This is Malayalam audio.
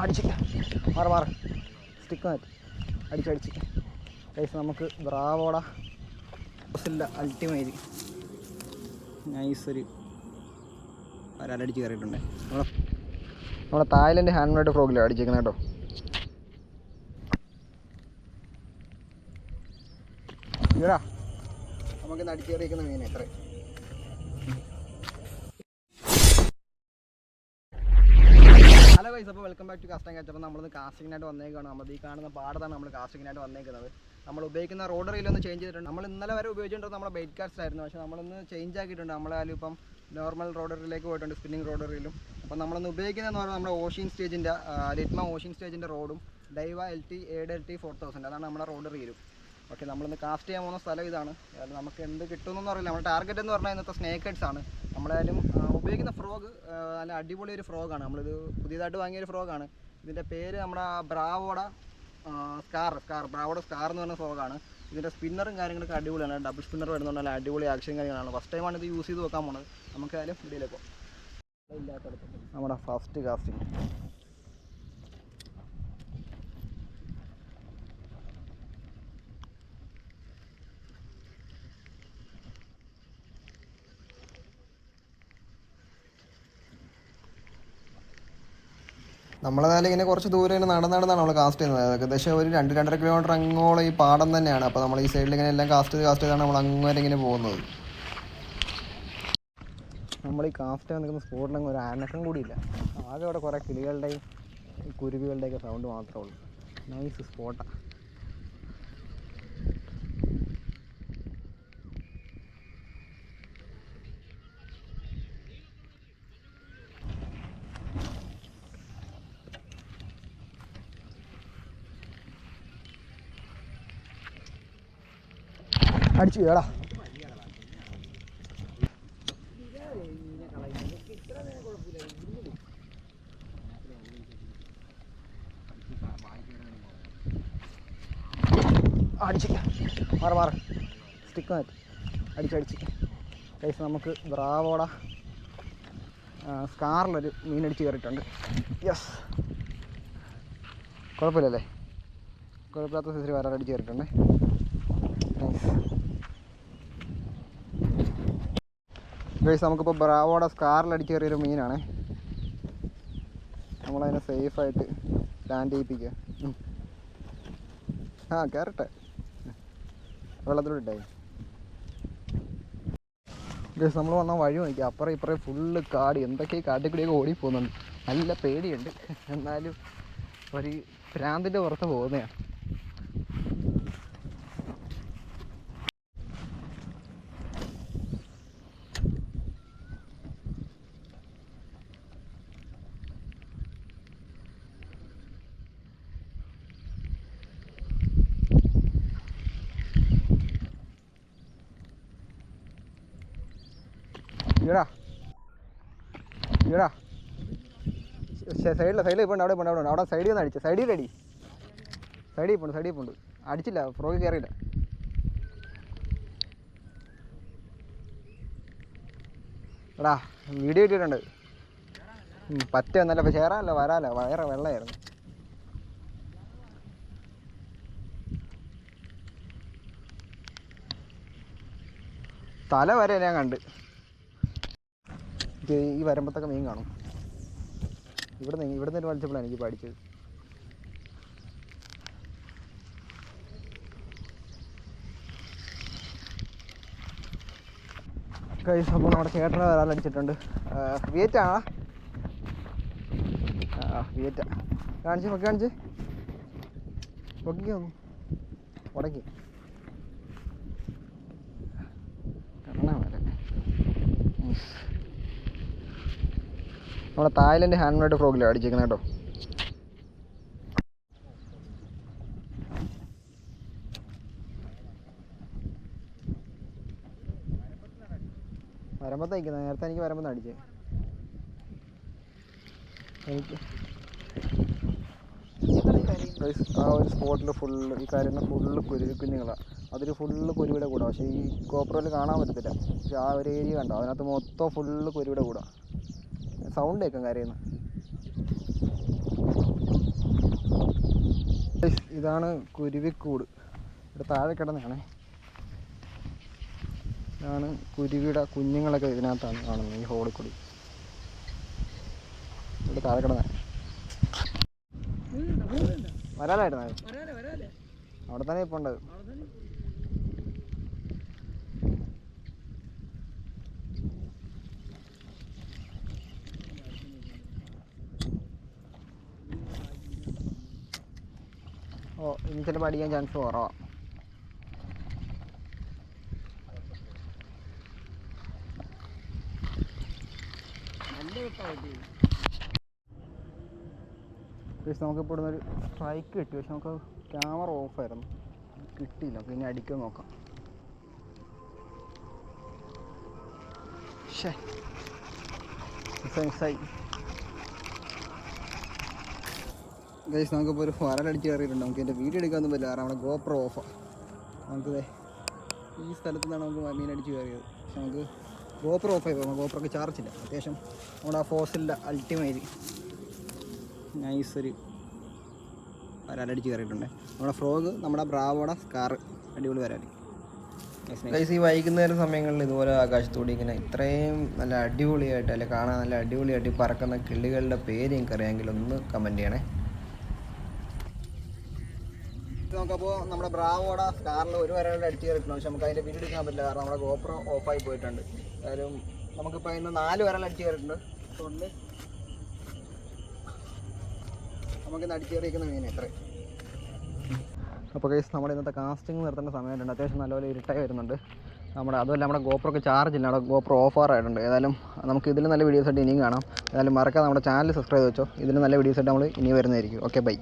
അടിച്ച് മാറി മാറി. സ്റ്റിക്ക് മാറ്റി അടിച്ചടിച്ച് ഗൈസ് നമുക്ക് ബ്രാവോട ബസ്സില്ല അൾട്ടിമേറ്റ് നൈസ് ഒരു ഒരടിച്ച് കയറിയിട്ടുണ്ട്. നമ്മളെ നമ്മളെ തായ്ലൻഡ് ഹാൻഡ് മെയ്ഡ് ഫ്രോഗിലാണ് അടിച്ചേക്കുന്നത് കേട്ടോ. ഈടാ നമുക്കിന്ന് അടിച്ചേറിയിരിക്കുന്ന മീൻ എത്ര ഗൈസ് അപ്പോൾ വെൽക്കം ബാക്ക് ടു കാസ്റ്റിംഗ് അപ്പോൾ നമ്മളിന്ന് കാസ്റ്റിങ്ങിനായിട്ട് വന്നേക്കാണ്. നമ്മൾ ഈ കാണുന്ന പാടത്താണ് നമ്മൾ കാസ്റ്റിങ്ങിനായിട്ട് വന്നേക്കുന്നത്. നമ്മൾ ഉപയോഗിക്കുന്ന റോഡ് ഒന്ന് ചേഞ്ച് ചെയ്തിട്ടുണ്ട്. നമ്മൾ ഇന്നലെ വരെ ഉപയോഗിച്ചിട്ടുണ്ട് നമ്മുടെ ബൈറ്റ് കാസ്റ്റ് ആയിരുന്നു. പക്ഷേ നമ്മളൊന്ന് ചേഞ്ച് ആക്കിയിട്ടുണ്ട്. നമ്മളായാലും ഇപ്പം നോർമൽ റോഡ് റെയിലേക്ക് പോയിട്ടുണ്ട് സ്പിന്നിങ് റോഡ് റെയിലും അപ്പോൾ നമ്മളൊന്ന് ഉപയോഗിക്കുന്നതെന്ന് പറഞ്ഞാൽ നമ്മുടെ ഓഷ്യൻ സ്റ്റേജിന്റെ ലിറ്റ്മ ഓഷ്യൻ സ്റ്റേജിന്റെ റോഡും Daiwa L T eight L T four thousand അതാണ് നമ്മുടെ റോഡ് റീലും ഓക്കെ നമ്മളിന്ന് കാസ്റ്റ് ചെയ്യാൻ പോകുന്ന സ്ഥലം ഇതാണ്. അതായത് നമുക്ക് എന്ത് കിട്ടുമെന്നൊന്നും അറിയില്ല. നമ്മുടെ ടാർഗറ്റ് എന്ന് പറഞ്ഞാൽ ഇന്നത്തെ സ്നേക്ക് ഹെഡ്സ് ആണ്. നമ്മളായാലും ഉപയോഗിക്കുന്ന ഫ്രോഗ് നല്ല അടിപൊളി ഒരു ഫ്രോഗാണ് നമ്മളിത് പുതിയതായിട്ട് വാങ്ങിയ ഒരു ഫ്രോഗാണ് ഇതിന്റെ പേര് നമ്മുടെ ബ്രാവോഡ സ്കാർ സ്കാർ ബ്രാവോഡ സ്കാർ എന്ന് പറഞ്ഞ ഫ്രോഗാണ് ഇതിന്റെ സ്പിന്നറും കാര്യങ്ങളൊക്കെ അടിപൊളിയാണ്. ഡബിൾ സ്പിന്നർ വരുന്നുണ്ട്. നല്ല അടിപൊളി ആക്ഷൻ കാര്യങ്ങളാണ്. ഫസ്റ്റ് ടൈമാണ് ഇത് യൂസ് ചെയ്ത് നോക്കാൻ പോണത്. നമുക്കായാലും വീഡിയോയിലേക്ക് പോകാം. നമ്മുടെ ഫസ്റ്റ് കാസ്റ്റിംഗ് നമ്മളതായാലും ഇങ്ങനെ കുറച്ച് ദൂരം ഇങ്ങനെ നടന്ന് നടന്നാണ് നമ്മൾ കാസ്റ്റ് ചെയ്യുന്നത്. ഏകദേശം ഒരു രണ്ട് രണ്ടര കിലോമീറ്റർ അങ്ങോളം ഈ പാടം തന്നെയാണ്. അപ്പോൾ നമ്മൾ ഈ സൈഡിൽ ഇങ്ങനെ എല്ലാം കാസ്റ്റ് ചെയ്ത് കാസ്റ്റ് ചെയ്താണ് നമ്മൾ അങ്ങനെ ഇങ്ങനെ പോകുന്നത്. നമ്മൾ ഈ കാസ്റ്റ് ചെയ്യാൻ നിൽക്കുന്ന സ്പോട്ടിലങ്ങ് ഒരു ആനക്കം കൂടിയില്ല. ആകെ അവിടെ കുറേ കിളികളുടെയും കുരുവികളുടെയൊക്കെ സൗണ്ട് മാത്രമേ ഉള്ളൂ. നൈസ് സ്പോട്ടാണ് അടിച്ചു കേടാ അടിച്ച്. മാറി മാറി. സ്റ്റിക്ക് മാറ്റി. അടിച്ചടിച്ച് കൈസ് നമുക്ക് ബ്രാവോട സ്കാറിലൊരു മീനടിച്ച് കയറിയിട്ടുണ്ട്. യെസ് കുഴപ്പമില്ലല്ലേ? കുഴപ്പമില്ലാത്ത സൈസിൽ വരാറടിച്ച് കയറിയിട്ടുണ്ട്. നൈസ് ഗൈസ് നമുക്കിപ്പോൾ ബ്രാവോടെ കയറിയൊരു മീനാണ്. നമ്മളതിനെ സേഫായിട്ട് ലാൻഡ് ചെയ്യിപ്പിക്കുക. ആ കയറട്ടെ വെള്ളത്തിലോട്ടെ ഗൈസ് നമ്മൾ വന്ന വഴി നോക്കിയാൽ അപ്പുറം ഇപ്പുറം ഫുള്ള് കാട്. എന്തൊക്കെ ഈ കാട്ടിൽ കൂടിയൊക്കെ ഓടി പോകുന്നുണ്ട് നല്ല പേടിയുണ്ട്. എന്നാലും ഒരു ഭ്രാന്തിന്റെ പുറത്ത് പോകുന്നതാണ്. ഈടാ ഈടാ സൈഡിൽ സൈഡിൽ ഇപ്പോൾ അവിടെ പോണ്ട് അവിടെ. അവിടെ സൈഡിൽ നിന്ന് അടിച്ചു സൈഡിൽ അടി സൈഡിൽ പോണ്ട് സൈഡിൽ പോണ്ട് അടിച്ചില്ല ഫ്രോഗ് കയറിയില്ല എടാ വീഡിയോ ഇട്ടിട്ടുണ്ട്. പറ്റ എന്നല്ല ഇപ്പം ചേറാനല്ല വരാല്ല വയറ വെള്ളമായിരുന്നു തല വരെ ഞാൻ കണ്ട്. ഇത് ഈ വരമ്പത്തൊക്കെ മീൻ കാണും. ഇവിടെ നിന്ന് ഇവിടെ നിന്ന് വലിച്ചപ്പോഴാണ് എനിക്ക് പഠിച്ചത് കൈസ് അപ്പോൾ നമ്മുടെ ചേട്ടനെ വരാലടിച്ചിട്ടുണ്ട് വിയറ്റാണോ ആ വിയറ്റ? കാണിച്ച് പൊക്കി കാണിച്ച്. നോക്കിക്കോ ഉടക്കി കാണാൻ വരെ ഉം. നമ്മുടെ തായ്ലൻഡ് ഹാൻഡ് മെയ്ഡ് ഫ്രോഗിലാണ് അടിച്ചേക്കുന്നത് കേട്ടോ വരമ്പത്തേക്കുന്നത് നേരത്തെ എനിക്ക് വരമ്പത്ത് അടിച്ചേ. എനിക്ക് ആ ഒരു സ്പോട്ടിൽ ഫുള്ള് ഈ കാര്യങ്ങൾ ഫുള്ള് കുരുവി കുഞ്ഞുങ്ങളാണ് അതിൽ ഫുള്ള് കുരുവിയുടെ കൂടാ. പക്ഷേ ഈ കോപ്പറയിൽ കാണാൻ പറ്റത്തില്ല. പക്ഷേ ആ ഒരു ഏരിയ കണ്ടോ? അതിനകത്ത് മൊത്തം ഫുള്ള് കുരുവിയുടെ കൂടാ. സൗണ്ട് കേൾക്കും കാര്യമെന്ന് ഇതാണ് കുരുവിക്കൂട്. ഇവിടെ താഴെ കിടന്നതാണേ. ഇതാണ് കുരുവിയുടെ കുഞ്ഞുങ്ങളൊക്കെ ഇതിനകത്താണ് കാണുന്നത് ഈ ഹോളിൽ കൂടി. ഇവിടെ താഴെ കിടന്നേ വരാലായിരുന്നു അവിടെ തന്നെ ഇപ്പോൾ ഉണ്ട് ഓ ഇനി ചിലപ്പോൾ അടിക്കാൻ ചാൻസ് കുറവാണ് പക്ഷെ നമുക്കിപ്പോൾ ഇവിടുന്ന് ഒരു സ്ട്രൈക്ക് കിട്ടി. പക്ഷെ നമുക്ക് ക്യാമറ ഓഫായിരുന്നു കിട്ടിയില്ല. നമുക്ക് ഇനി അടിക്കാൻ നോക്കാം. ഷേ മിസ്സായി ഗൈസ് നമുക്കിപ്പോൾ ഒരു വരലടിച്ച് കയറിയിട്ടുണ്ട്. നമുക്ക് എന്റെ വീഡിയോ എടുക്കാനൊന്നും പറ്റില്ല. കാരണം നമ്മുടെ ഗോപ്രോ ഓഫാണ് നമുക്ക് ഈ സ്ഥലത്ത് നിന്നാണ് നമുക്ക് മീൻ അടിച്ച് കയറിയത്. പക്ഷെ നമുക്ക് ഗോപ്രോ ഓഫായി പോകും ഗോപ്രോക്ക് ചാർജ് ഇല്ല. അത്യാവശ്യം നമ്മുടെ ആ ഫോസിലിന്റെ അൾട്ടിമേറ്റ് നൈസ് ഒരു വരാലടിച്ച് കയറിയിട്ടുണ്ട്. നമ്മുടെ ഫ്രോഗ് നമ്മുടെ ബ്രാവോടെ സ്കാർ അടിപൊളി വരാൽ ഗൈസ് ഈ വൈകുന്നേര സമയങ്ങളിൽ ഇതുപോലെ ആകാശത്തോടെ ഇങ്ങനെ ഇത്രയും നല്ല അടിപൊളിയായിട്ട് അല്ലെ കാണാൻ നല്ല അടിപൊളിയായിട്ട് പറക്കുന്ന കിളികളുടെ പേര് എനിക്കറിയാമെങ്കിൽ ഒന്ന് കമന്റ് ചെയ്യണേ. നമുക്കപ്പോൾ നമ്മുടെ ബ്രാവോടെ സ്കാറിൽ ഒരു വരകളുടെ അടിച്ച് കയറിയിട്ടുണ്ട്. പക്ഷെ നമുക്ക് അതിന്റെ വീഡിയോ എടുക്കാൻ പറ്റില്ല. കാരണം നമ്മുടെ ഗോപ്രോ ആയി പോയിട്ടുണ്ട്. എന്തായാലും നമുക്കിപ്പോൾ അതിന് നാല് വരകൾ അടിച്ച് കയറിയിട്ടുണ്ട്. അതുകൊണ്ട് നമുക്കിന്ന് അടിച്ച് കയറിയിരിക്കുന്ന മീൻ എത്ര അപ്പോൾ കേസ് നമ്മുടെ ഇന്നത്തെ കാസ്റ്റിംഗ് നിർത്തേണ്ട സമയമായിട്ടുണ്ട് അത്യാവശ്യം നല്ലപോലെ ഇരുട്ടായി വരുന്നുണ്ട്. നമ്മുടെ അതുമല്ല നമ്മുടെ ഗോപ്രോക്ക് ചാർജ് ഇല്ല. നമ്മുടെ ഗോപ്രോ ഓഫർ ആയിട്ടുണ്ട്. ഏതായാലും നമുക്ക് ഇതിൽ നല്ല വീഡിയോസ് ആയിട്ട് ഇനിയും കാണാം. ഏതായാലും മറക്കാതെ നമ്മുടെ ചാനൽ സബ്സ്ക്രൈബ് വെച്ചോ. ഇതിന് നല്ല വീഡിയോസ് ആയിട്ട് നമ്മൾ ഇനി വരുന്നതായിരിക്കും. Okay bye